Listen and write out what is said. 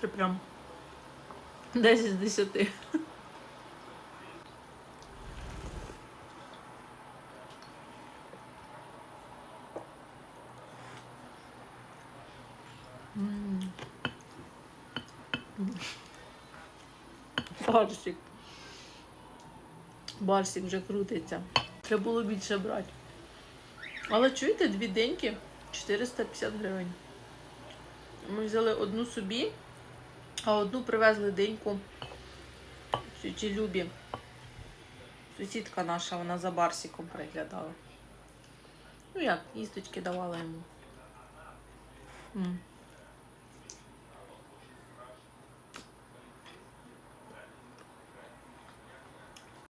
Це прям 10 з 10. М. Барсик. Барсик вже крутиться. Треба було більше брати. Але чуєте, дві деньки 450 гривень. Ми взяли одну собі, а одну привезли деньку тіті Любі. Сусідка наша, вона за Барсиком приглядала. Ну як, їсточки давала йому.